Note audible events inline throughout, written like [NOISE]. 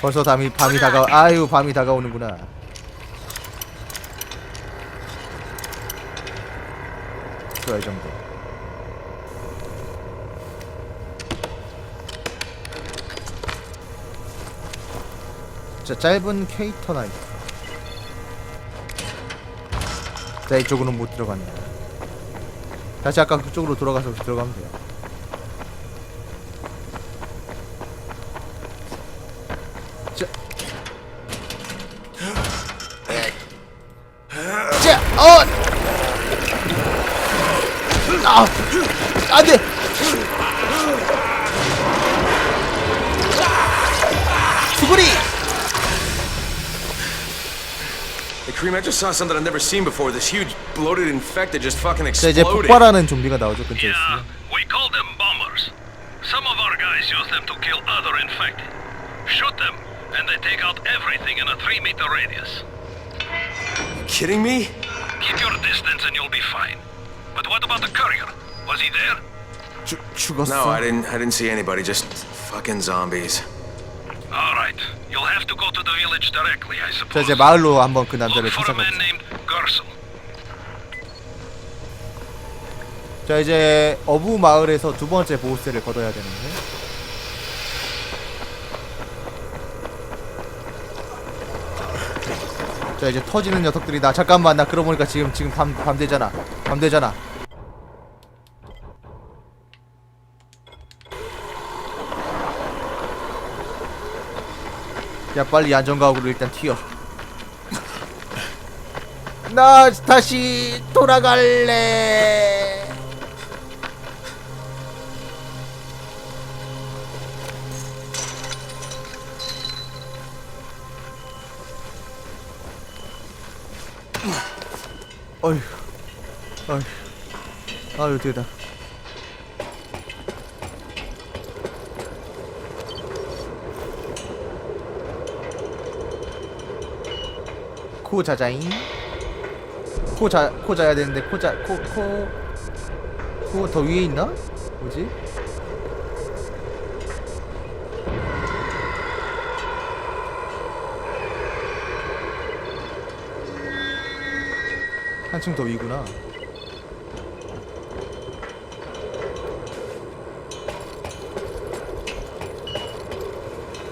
벌써 밤이 밤이 다가 아유 밤이 다가오는구나. 좋아 이 정도. 자 짧은 캐이터 나이프. 자 이쪽으로는 못 들어간다. 다시 아까 그쪽으로 돌아가서 들어가면 돼요. just saw something I've never seen before. This huge, bloated infected just fucking 자, 이제 exploded. 폭발하는 좀비가 나오죠, 근처에 Yeah, 있으면. we call them bombers. Some of our guys use them to kill other infected. Shoot them, and they take out everything in a three meter radius. kidding me? Keep your distance and you'll be fine. But what about the courier? Was he there? 죽, 죽었어. No, I didn't. I didn't see anybody. Just fucking zombies. All right, You'll have to go to the village directly, I 자, suppose. 이제 마을로 한번 그 남자를 for a man 찾아가자. named Gersel. 자, 이제 어부 마을에서 두 번째 보스를 걷어야 되는데. 자, 이제 터지는 녀석들이다. 잠깐만, 나 그러고 보니까 지금 지금 밤, 밤 되잖아. 밤 되잖아. 야, 빨리 안전가옥으로 일단 튀어. 나 다시 돌아갈래. 어휴, 어휴, 아유 되다. 코 자자잉. 코 자, 코 자야 되는데 코 자, 코, 코, 코 더 위에 있나? 뭐지? 한층 더 위구나.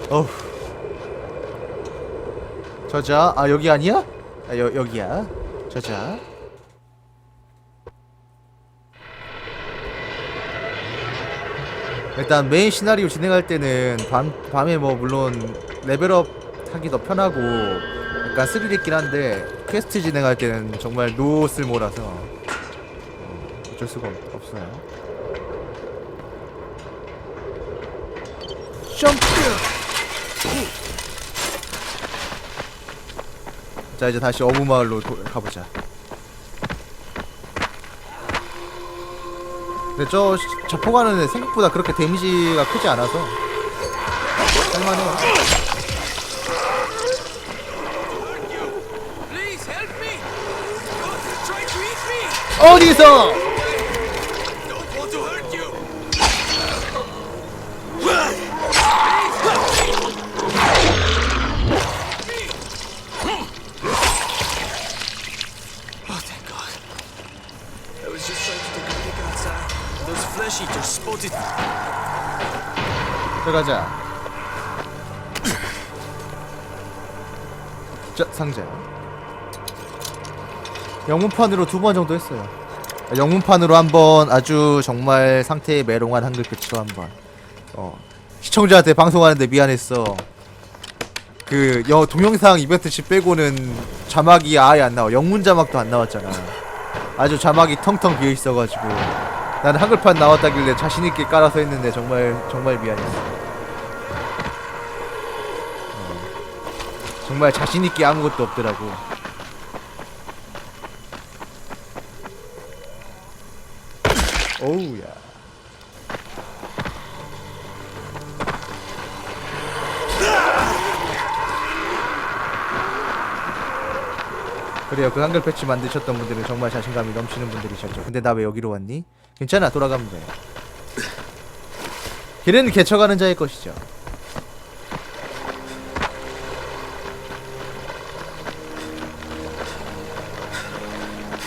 어후. 저자, 아 여기 아니야? 아 여, 여기야. 저자. 일단 메인 시나리오 진행할 때는 밤, 밤에 뭐 물론 레벨업 하기 더 편하고 약간 스릴 있긴 한데 퀘스트 진행할 때는 정말 노 쓸모라서 어, 어쩔 수가 없, 없어요 점프 자 이제 다시 어부마을로 도- 가보자. 근데 저 자포가는 생각보다 그렇게 데미지가 크지 않아서. 할만해요! 어디서 가자. 자 상자. 영문판으로 두 번 정도 했어요. 영문판으로 한번 아주 정말 상태에 메롱한 한글 패치로 한번. 어 시청자한테 방송하는데 미안했어. 그 여, 동영상 이벤트치 빼고는 자막이 아예 안 나와. 영문 자막도 안 나왔잖아. 아주 자막이 텅텅 비어 있어가지고. 나는 한글판 나왔다길래 자신 있게 깔아서 했는데 정말 정말 미안했어. 어, 정말 자신 있게 아무것도 없더라고. 오우야. 그래요. 그 한글 패치 만드셨던 분들은 정말 자신감이 넘치는 분들이셨죠. 근데 나 왜 여기로 왔니? 괜찮아. 돌아가면 돼. 길은 개척하는 자의 것이죠.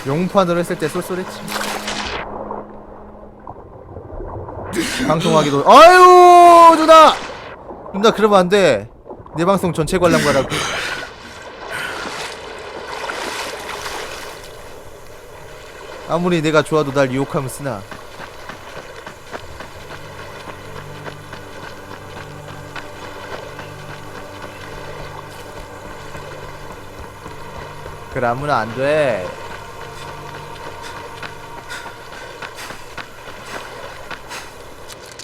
영웅판으로 했을 때 쏠쏠했지. 방송하기도 아유 누나 누나 그러면 안 돼. 내 방송 전체 관람 가라고. 아무리 내가 좋아도 날 유혹하면 쓰나. 그래 아무나 안 돼.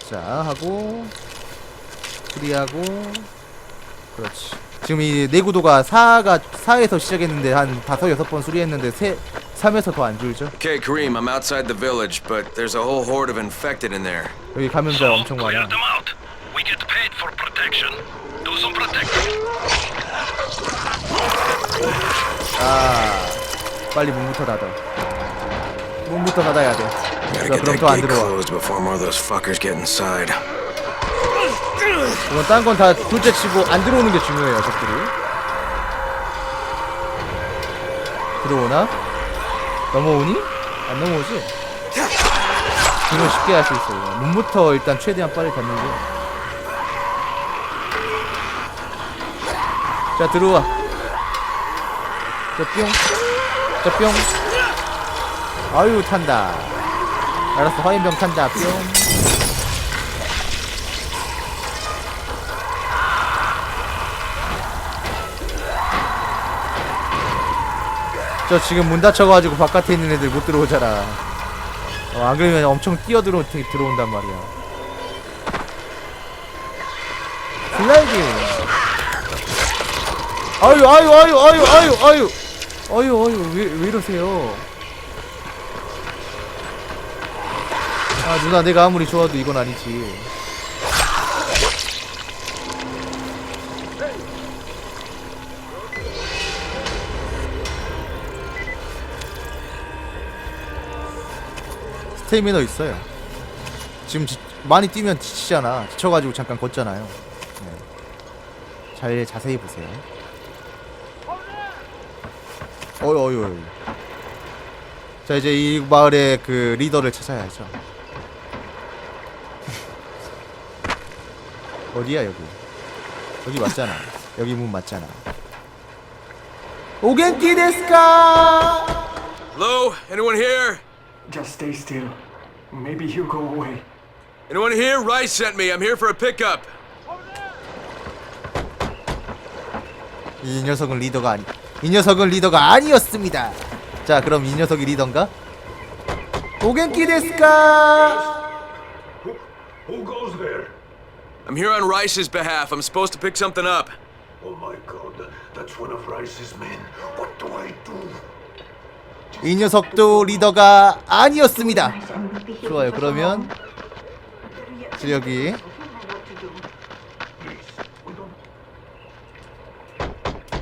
자 하고 프리하고 그렇지. 지금 이 내구도가 4가 4에서 시작했는데 한 다섯 여섯 번 수리했는데 세 3에서 더 안 줄죠. Okay, Kareem, I'm outside the village, but there's a whole horde of infected in there. 여기 감염자 엄청 많아. them out. We get paid for protection. Do some protecting. 빨리 문부터 닫아. 문부터 닫아야 돼. 자, 그럼 또 안 들어와. closed before more of those fuckers get inside. 이건 딴 건 다 둘째 치고 안 들어오는 게 중요해요, 적들이. 들어오나? 넘어오니? 안 넘어오지? 이건 쉽게 할 수 있어요. 문부터 일단 최대한 빨리 닫는 게. 자, 들어와. 자, 뿅. 자, 뿅. 아유, 탄다. 알았어, 화염병 탄다, 뿅. 저 지금 문 닫혀가지고 바깥에 있는 애들 못 들어오잖아. 어, 안 그러면 엄청 뛰어들어 들어온단 말이야. 슬라이딩. 아유 아유 아유 아유 아유 아유 아유 아유 왜, 왜 이러세요? 아 누나 내가 아무리 좋아도 이건 아니지. 스테미너 있어요. 지금 지, 많이 뛰면 지치잖아. 지쳐가지고 잠깐 걷잖아요. 네. 잘 자세히 보세요. 어이 어이 어이. 자 이제 이 마을의 그 리더를 찾아야죠. 어디야 여기? 여기 맞잖아. 여기 문 맞잖아. 오겐키 데스까? Hello? Anyone here? Just stay still. Maybe he'll go away. Anyone here? Rice sent me. I'm here for a pickup. 이 녀석은 리더가 아니. 이 녀석은 리더가 아니었습니다. 자, 그럼 이 녀석이 리더인가? 오겐키 데스까? Who goes there? I'm here on Rice's behalf. I'm supposed to pick something up. Oh my god, that's one of Rice's men. What do I do? 이 녀석도 리더가 아니었습니다. 좋아요. 그러면 저 여기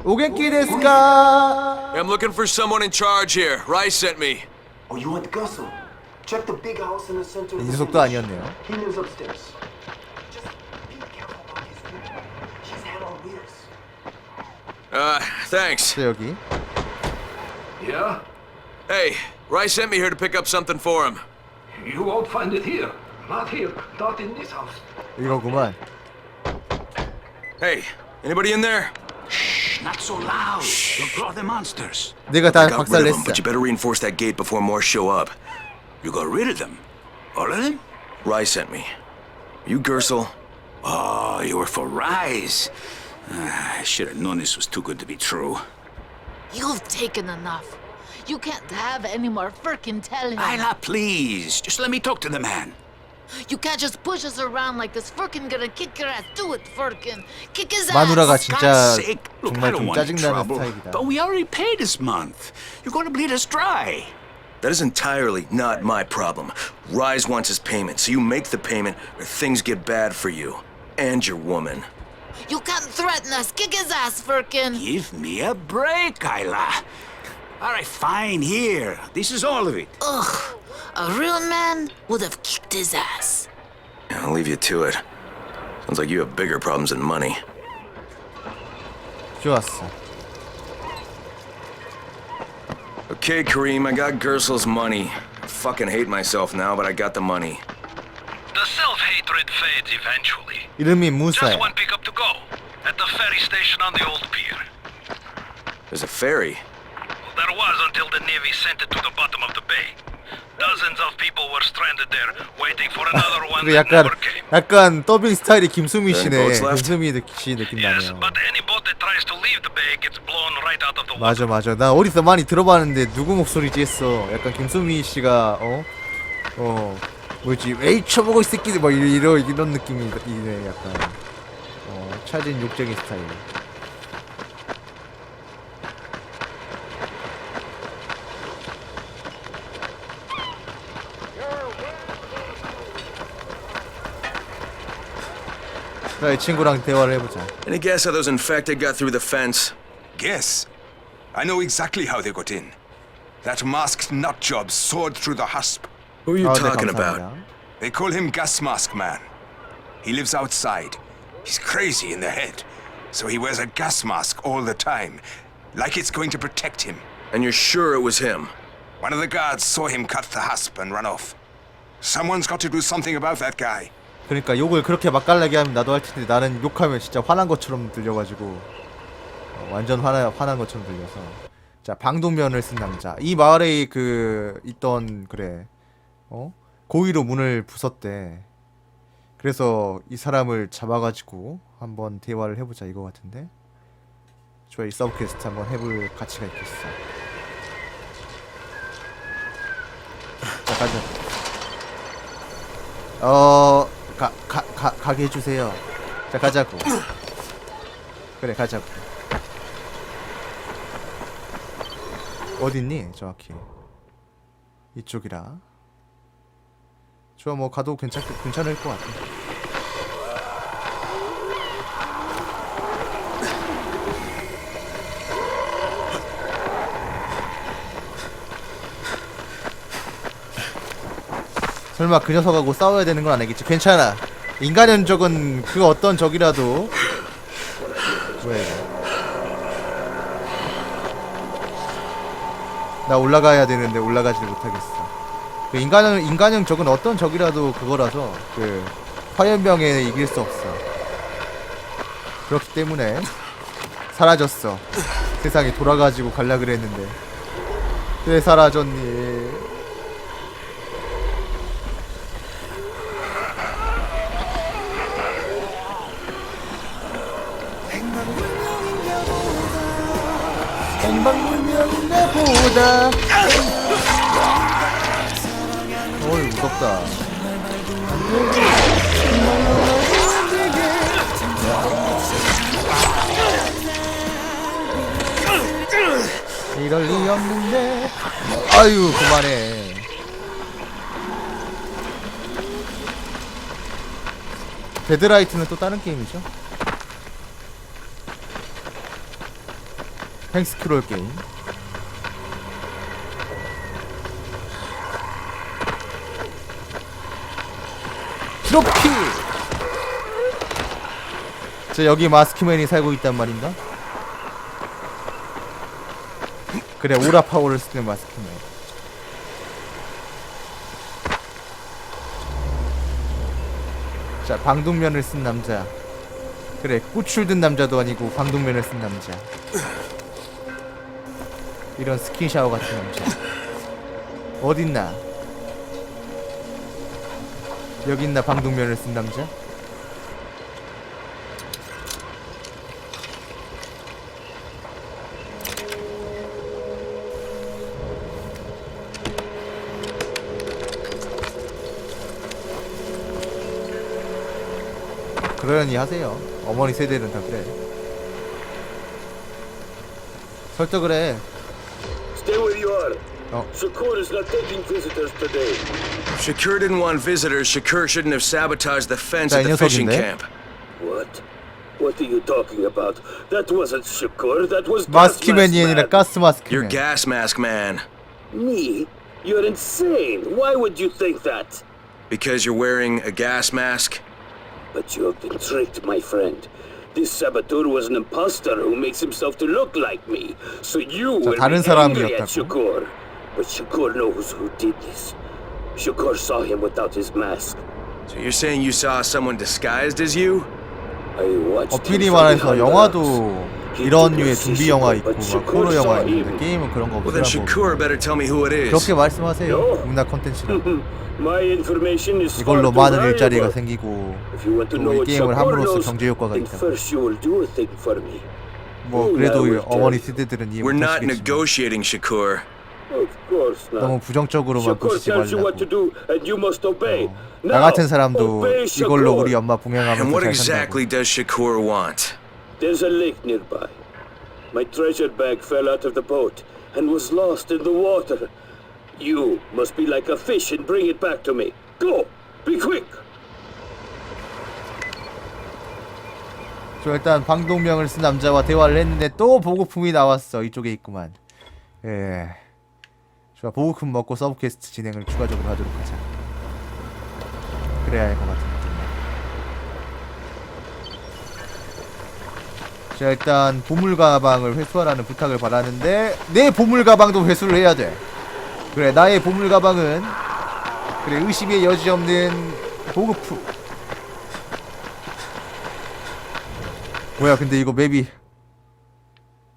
오겐키 데스까? I'm looking for someone in charge here. Rice sent me. Oh, you want Gussel? Check the big house in the center. 이 녀석도. 아니었네요. He lives upstairs. Uh, thanks. 저 여기 Yeah? Hey, Rice sent me here to pick up something for him. You won't find it here. Not here. Not in this house. 이거구만. Hey, anybody in there? Not so loud. You'll draw the monsters. 내가 다 I got rid of them, 박살냈어. but you better reinforce that gate before more show up. You got rid of them. All of them? Rice sent me. You Gersel? Oh, you were for Rise. Ah, I should have known this was too good to be true. You've taken enough. You can't have any more frickin' telling. Isla, please. Just let me talk to the man. You can't just push us around like this. Frickin' gonna kick your ass. Do it, frickin'. Kick his 마누라가 ass. 진짜 God's sake. Look, 정말 I don't 좀 want any 짜증나는 trouble, 스타일이다. but we already paid this month. You're going to bleed us dry. That is entirely not my problem. Rise wants his payment, so you make the payment or things get bad for you. And your woman. You can't threaten us. Kick his ass, frickin'. Give me a break, Isla. All right, fine. Here. This is all of it. Ugh. A real man would have kicked his ass. I'll leave you to it. Sounds like you have bigger problems than money. 좋았어. Okay, Kareem, I got Gersel's money. I fucking hate myself now, but I got the money. The self-hatred fades eventually. 이름이 Just 무사야. one pickup to go. At the ferry station on the old pier. There's a ferry. There was until the Navy sent it to the bottom of the bay. Dozens of people were stranded there, waiting for another one 그리고 that 약간 never came. 약간 더빙 스타일이 김수미 씨네. 김수미 느- 씨 느낌 Yes, 나네요. but any boat that tries to leave the bay gets blown right out of the water. 맞아 맞아. 나 어디서 많이 들어봤는데 누구 목소리지 했어. 약간 김수미 씨가 어? 어 뭐지? 에이 쳐보고 이 새끼들 뭐 이런 이런 이런 느낌이네 약간. 어 차진 욕쟁이 스타일. 자, 이 친구랑 대화를 해보자. Any guess how those infected got through the fence? Guess. I know exactly how they got in. That masked nutjob soared through the husp. Who are you 아, 네, talking about? They call him Gas Mask Man. He lives outside. He's crazy in the head, so he wears a gas mask all the time, like it's going to protect him. And you're sure it was him? One of the guards saw him cut the husp and run off. Someone's got to do something about that guy. 그러니까 욕을 그렇게 맛깔나게 하면 나도 할 텐데 나는 욕하면 진짜 화난 것처럼 들려가지고 어, 완전 화나 화난 것처럼 들려서 자 방독면을 쓴 남자 이 마을에 그 있던 그래 어 고의로 문을 부쉈대 그래서 이 사람을 잡아가지고 한번 대화를 해보자 이거 같은데 좋아 이 서브 퀘스트 한번 해볼 가치가 있겠어 자 가자 어, 가, 가, 가, 가게 해주세요. 자, 가자고. 그래, 가자고. 어딨니? 정확히. 이쪽이라. 좋아, 뭐, 가도 괜찮, 괜찮을 것 같아. 설마 그 녀석하고 싸워야 되는 건 아니겠지? 괜찮아. 인간은 적은 그 어떤 적이라도 이거? 나 올라가야 되는데 올라가지를 못하겠어. 그 인간은 인간형 적은 어떤 적이라도 그거라서 그 화염병에 이길 수 없어. 그렇기 때문에 사라졌어. 세상이 돌아가지고 갈라 그랬는데 왜 사라졌니? 행방불명인가 보다 어이 무섭다. 이럴 리 없는데. 아유 그만해. 데드라이트는 또 다른 게임이죠? 헬스크롤 게임 트로피 저 여기 마스크맨이 살고 있단 말인가? 그래 오라 파워를 쓰는 마스크맨. 자 방독면을 쓴 남자. 그래 꽃을 든 남자도 아니고 방독면을 쓴 남자. 이런 스킨 샤워 같은 남자. 어딨나 여기 있나 방독면을 쓴 남자? 그러려니 하세요. 어머니 세대는 다 그래. 설득을 해 Oh. Shakur is not taking visitors today. If Shakur didn't want visitors, Shakur shouldn't have sabotaged the fence at the fishing camp. What? What are you talking about? That wasn't Shakur, that was Maskümen'i yenile, kas maskümen. Gas mask man. Me? You're insane. Why would you think that? Because you're wearing a gas mask? But you have been tricked, my friend. This saboteur was an impostor who makes himself to look like me. So you were angry at Shakur. But Shakur knows who did this. Shakur saw him without his mask. So you're saying you saw someone disguised as you? I watched him 어필이 말해서 영화도 이런 류의 좀비 영화 있고 막 호러 영화 있는데. 게임은 그런 거 Well, then 없더라고. Shakur better tell me who it is. 그렇게 말씀하세요. 문화 콘텐츠는 My information is far 이걸로 많은 일자리가. 생기고 If you want to 또이 게임을 함으로써 경제 효과가 then 있다. first you will do a thing for me. 뭐 Oh, 그래도 어머니 세대들은 이해 We're not 못하시겠지만 negotiating, Shakur. Of course not. 너무 부정적으로만 Shakur 보시지 tells you what to 말라고. do, and you must obey. 나 Now, 같은 사람도 obey 이걸로. 우리 엄마 봉양하면서 And what 잘 exactly 산다고. does Shakur want? There's a lake nearby. My treasure bag fell out of the boat and was lost in the water. You must be like a fish and bring it back to me. Go! Be quick! 저 일단 방독명을 쓴 남자와 대화를 했는데 또 보고품이 나왔어. 이쪽에 있구만. 예. 좋아. 보고품 먹고 서브 퀘스트 진행을 추가적으로 하도록 하자. 그래야 할 것 같은 느낌이야. 자 일단 보물 가방을 회수하라는 부탁을 받았는데 내 보물 가방도 회수를 해야 돼. 그래 나의 보물 가방은 그래 의심의 여지 없는 보급품. 뭐야 근데 이거 맵이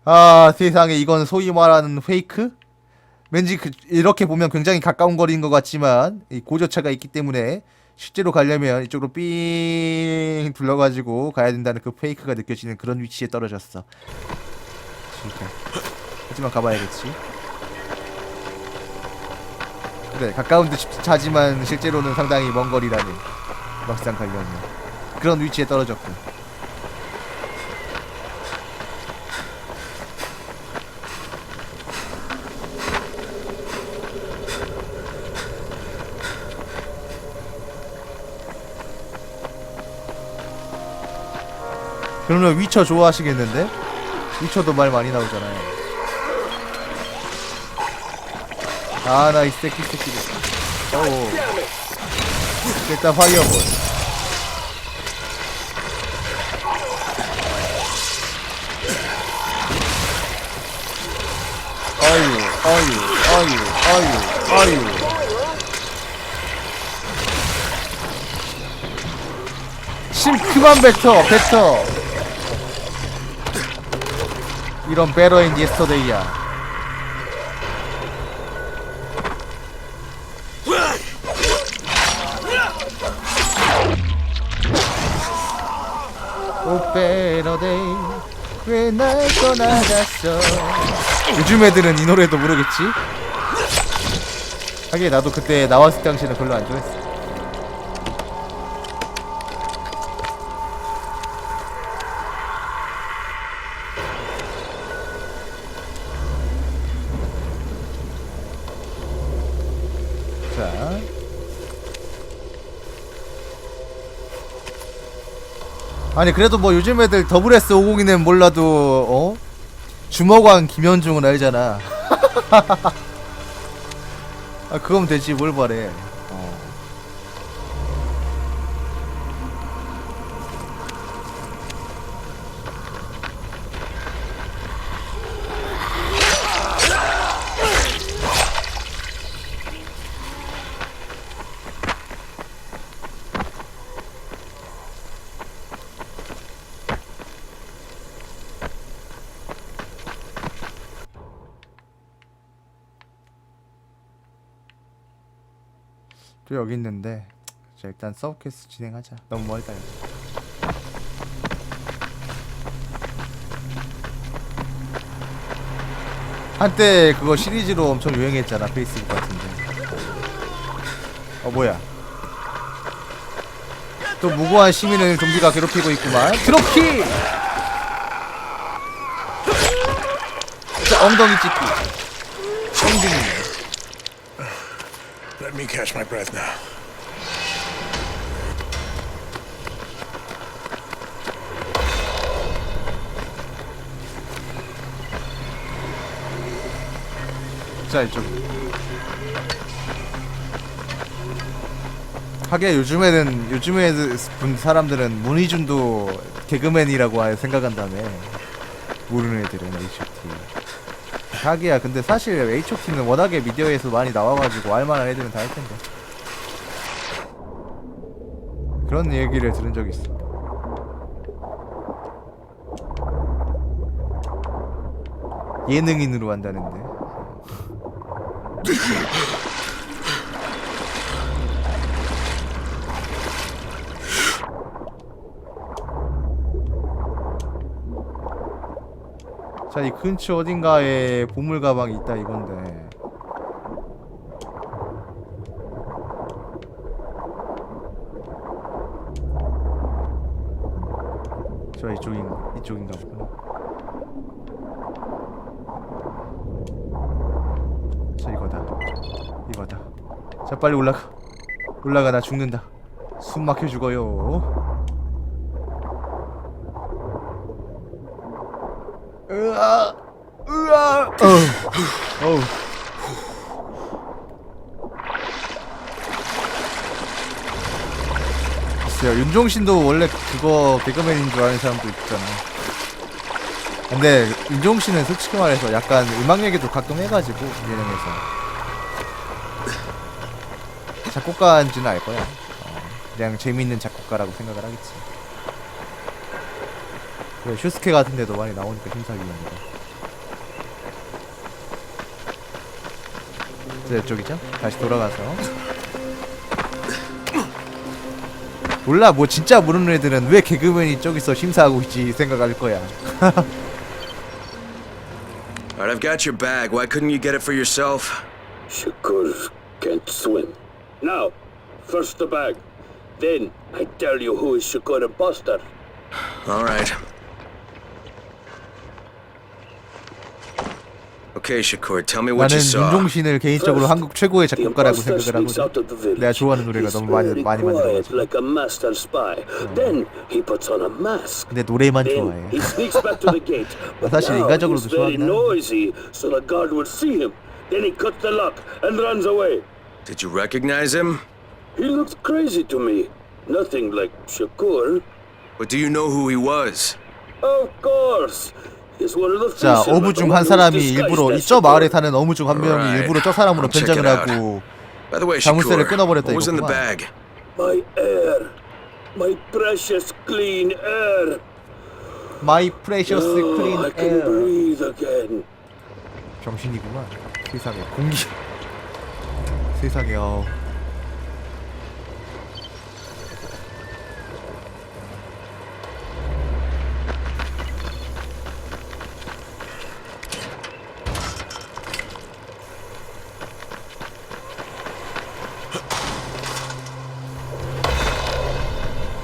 아 세상에 이건 소위 말하는 페이크? 왠지 그, 이렇게 보면 굉장히 가까운 거리인 것 같지만 이 고저차가 있기 때문에 실제로 가려면 이쪽으로 삥 둘러가지고 가야 된다는 그 페이크가 느껴지는 그런 위치에 떨어졌어. 진짜. 하지만 가봐야겠지. 그래 가까운 듯 하지만 실제로는 상당히 먼 거리라는 막상 가려면 그런 위치에 떨어졌고 그러면 위쳐 좋아하시겠는데? 위쳐도 말 많이 나오잖아요. 아, 나 이 새끼 새끼들. 어우. 일단 파이어볼. 아유, 아유, 아유, 아유, 아유. 심 그만 뱉어 뱉어 이런 베러인 예스터데이야. 오 베러데이 왜날 떠나갔어? 요즘 애들은 이 노래도 모르겠지? 하긴 나도 그때 나왔을 당시에는 별로 안 좋아했어 아니 그래도 뭐 요즘 애들 더블 S 502는 몰라도 어? 주먹왕 김현중은 알잖아. [LAUGHS] 아 그거면 되지 뭘 바래. 어. 또 여기 있는데 자 일단 서브퀘스트 진행하자. 너무 멀다 여기. 한때 그거 시리즈로 엄청 유행했잖아 페이스북 같은데. 어 뭐야? 또 무고한 시민을 좀비가 괴롭히고 있구만. 트로키! 자 엉덩이 찍기. 엉덩이. Let me catch my breath now. 자 이쪽 하게 요즘에는 요즘에 분 사람들은 문희준도 개그맨이라고 하- 생각한 다음에 모르는 애들은 H.O.T. 하기야 근데 사실 H.O.T는 워낙에 미디어에서 많이 나와가지고 알만한 애들은 다 할 텐데 그런 얘기를 들은 적이 있어. 예능인으로 한다는데. 자, 이 근처 어딘가에 보물 가방이 있다 이건데. 저 이쪽인 이쪽인가 보구나. 자 이거다. 이거다. 자 빨리 올라가. 올라가 나 죽는다. 숨 막혀 죽어요. 으아 으아 어우. 글쎄요 윤종신도 원래 그거 개그맨인 줄 아는 사람도 있잖아 근데 윤종신은 솔직히 말해서 약간 음악 얘기도 가끔 해가지고 예능에서. 작곡가인지는 알 거야. 어, 그냥 재밌는 작곡가라고 생각을 하겠지. 그래 슈스케 같은 데도 많이 나오니까 심사위원이가 자 이쪽이죠? 다시 돌아가서 몰라 뭐 진짜 모르는 애들은 왜 개그맨이 저기서 심사하고 있지 생각할 거야 Alright, I've got your bag. Why couldn't you get it for yourself? Shakur can't swim. Now, first the bag. Then, I tell you who is Shakur imposter. Alright. Okay, Shakur, tell me what 나는 you saw. 윤종신을 개인적으로 First, 한국 최고의 The 작곡가라고 imposter 생각을 sneaks out 하거든 of the village. 내가 좋아하는 노래가 He's 너무 많이 very 많이 quiet, 만들어가지고 like a master spy. Then he puts on a mask. 근데 노래만 Then 좋아해 he sneaks back to the gate. But 사실 now 인간적으로도 he's very 좋아하긴 하는데. noisy, so the guard will see him. Then he cuts the lock and runs away. Did you recognize him? He looked crazy to me. Nothing like Shakur. But do you know who he was? Of course. 자 어부 중 한 사람이 일부러 as 이저 마을에. 사는 어무 중한 명이. 일부러 저 사람으로 변장을. 하고 자물쇠를 끊어버렸다 이거구만. My air. My precious clean air. My precious Oh, clean. 병신이구만 세상에 공기 세상에 어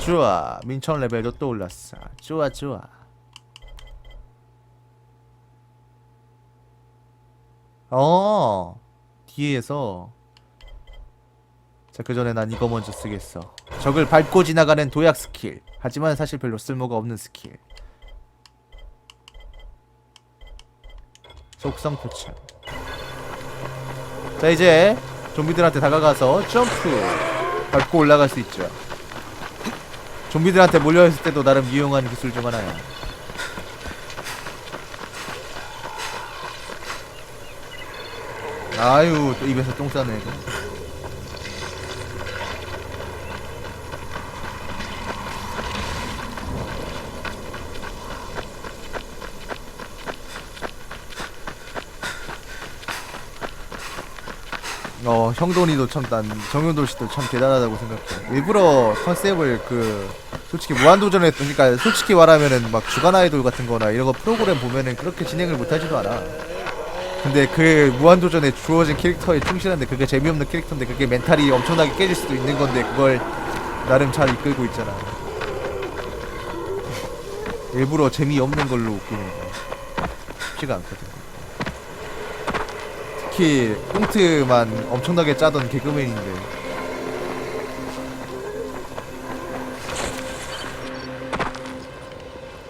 좋아. 민천 레벨도 또 올랐어. 좋아 좋아. 어 뒤에서. 자 그전에 난 이거 먼저 쓰겠어. 적을 밟고 지나가는 도약 스킬. 하지만 사실 별로 쓸모가 없는 스킬. 속성 표창. 자 이제 좀비들한테 다가가서 점프. 밟고 올라갈 수 있죠 좀비들한테 몰려있을 때도 나름 유용한 기술 중 하나야 아유 또 입에서 똥 싸네 이거. 어 형돈이도 참 난 정윤돌 씨도 참 대단하다고 생각해. 일부러 컨셉을 그 솔직히 무한도전에 그러니까 솔직히 말하면은 막 주간 아이돌 같은거나 이런 거 프로그램 보면은 그렇게 진행을 못하지도 않아. 근데 그 무한도전에 주어진 캐릭터에 충실한데 그게 재미없는 캐릭터인데 그게 멘탈이 엄청나게 깨질 수도 있는 건데 그걸 나름 잘 이끌고 있잖아. 일부러 재미없는 걸로 웃기는 거 쉽지가 않거든. 특히 꽁트만 엄청나게 짜던 개그맨인데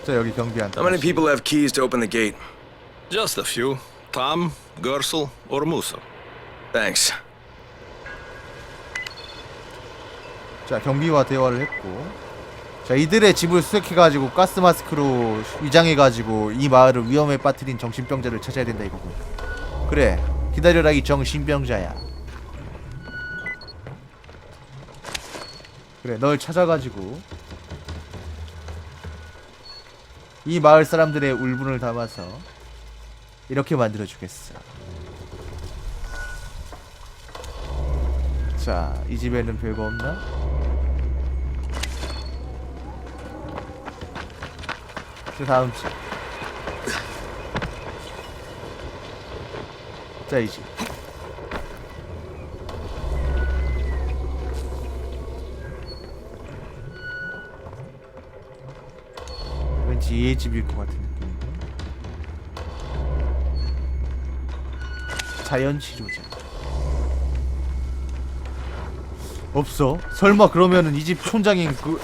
자 여기 경비한다 How many people have keys to open the gate? Just a few. Tom, Gersel, or Musa. Thanks. 자 경비와 대화를 했고 자 이들의 집을 수색해가지고 가스 마스크로 위장해가지고 이 마을을 위험에 빠뜨린 정신병자를 찾아야 된다 이거고 그래 기다려라 이 정신병자야 그래 널 찾아가지고 이 마을 사람들의 울분을 담아서 이렇게 만들어주겠어 자이 집에는 별거 없나? 그 다음 집. 집. 왠지 얘 집일 것 같은 느낌인데. 자연 치료제. 없어? 설마 그러면은 이 집 촌장인 그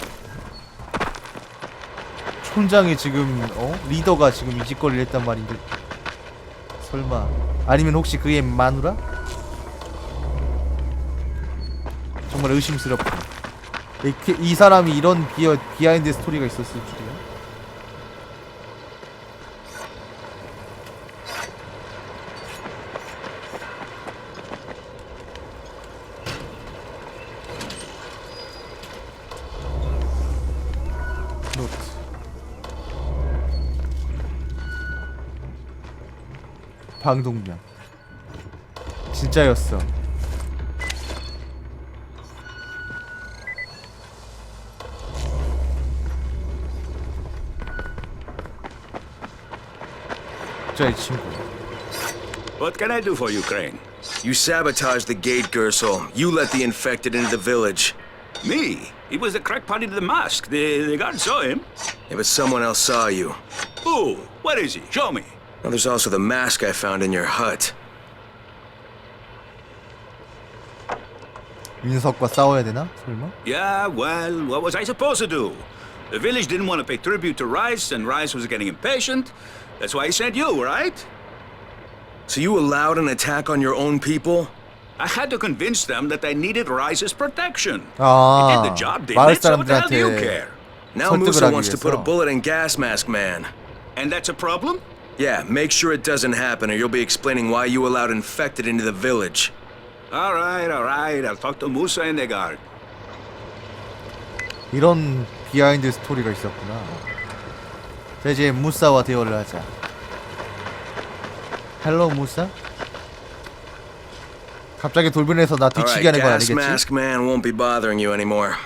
촌장이 지금 어 리더가 지금 이 짓거리를 했단 말인데 설마. 아니면 혹시 그의 마누라? 정말 의심스럽고 이렇게 이 사람이 이런 비어, 비하인드 스토리가 있었을 줄이야 방독면 진짜였어 자이 친구 What can I do for you, Crane? You sabotaged the gate, Gersel. You let the infected into the village. Me? He was the crackpot in the mask. The, the guard saw him. Yeah, but someone else saw you. Who? Where is he? Show me. Now, there's also the mask I found in your hut. 윤석과 싸워야 되나? 설마? Yeah, well, what was I supposed to do? The village didn't want to pay tribute to Rice, and Rice was getting impatient. That's why he sent you, right? So you allowed an attack on your own people? I had to convince them that they needed Rice's protection. 아 It did the job, didn't 마을 it? So what the hell do you 사람들한테 care? Now 설득을 Musa 하기 wants to put a 위해서. bullet in Gas Mask Man. And that's a problem? Yeah, make sure it doesn't happen, or you'll be explaining why you allowed infected into the village. All right, all right. I'll talk to Musa and the guard. 이런 비하인드 스토리가 있었구나 자 이제 무사와 대화를 하자 헬로 무사? 갑자기 돌변해서 나 All 뒤치기 right, 하는 건 Gas 아니겠지? Mask Man won't be bothering you anymore.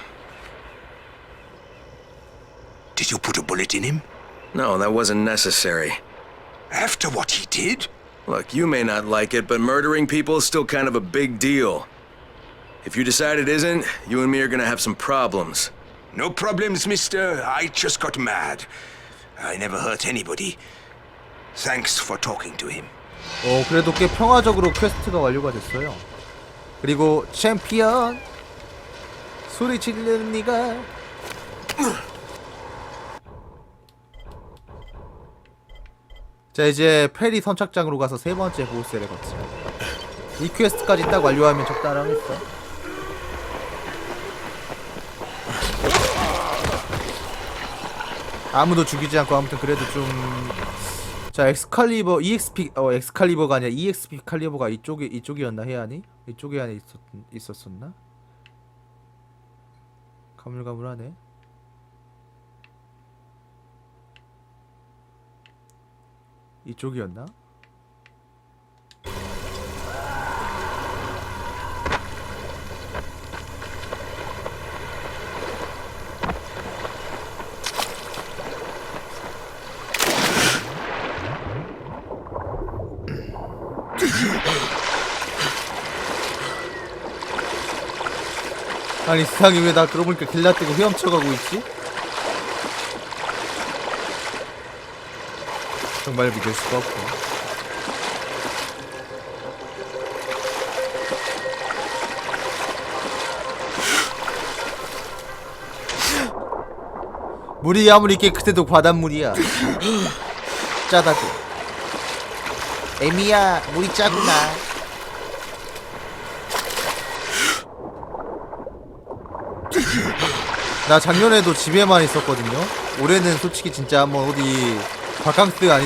Did you put a bullet in him? No, that wasn't necessary. After what he did? Look, you may not like it, but murdering people is still kind of a big deal. If you decide it isn't, you and me are gonna have some problems. No problems, mister. I just got mad. I never hurt anybody. Thanks for talking to him. 어 그래도 꽤 평화적으로 퀘스트가 완료가 됐어요 그리고 챔피언 소리 지르는 니가 자 이제 페리 선착장으로 가서 세 번째 보스를 거쳐 이 퀘스트까지 딱 완료하면 적당하겠어. 아무도 죽이지 않고 아무튼 그래도 좀 자 엑스칼리버 EXP 어 엑스칼리버가 아니라 EXP 칼리버가 이쪽에 이쪽이었나? 해안이? 이쪽에 안에 있었 있었었나? 가물가물하네 이쪽이었나 아니 세상에 왜 나 그러고 보니까 길라 뜨고 헤엄쳐가고 있지? 말 믿을 수가 없고. 물이 아무리 깨끗해도 바닷물이야. [LAUGHS] 짜다고. 에미야 물이 짜구나. 나 작년에도 집에만 있었거든요. 올해는 솔직히 진짜 한번 어디 바캉스 아니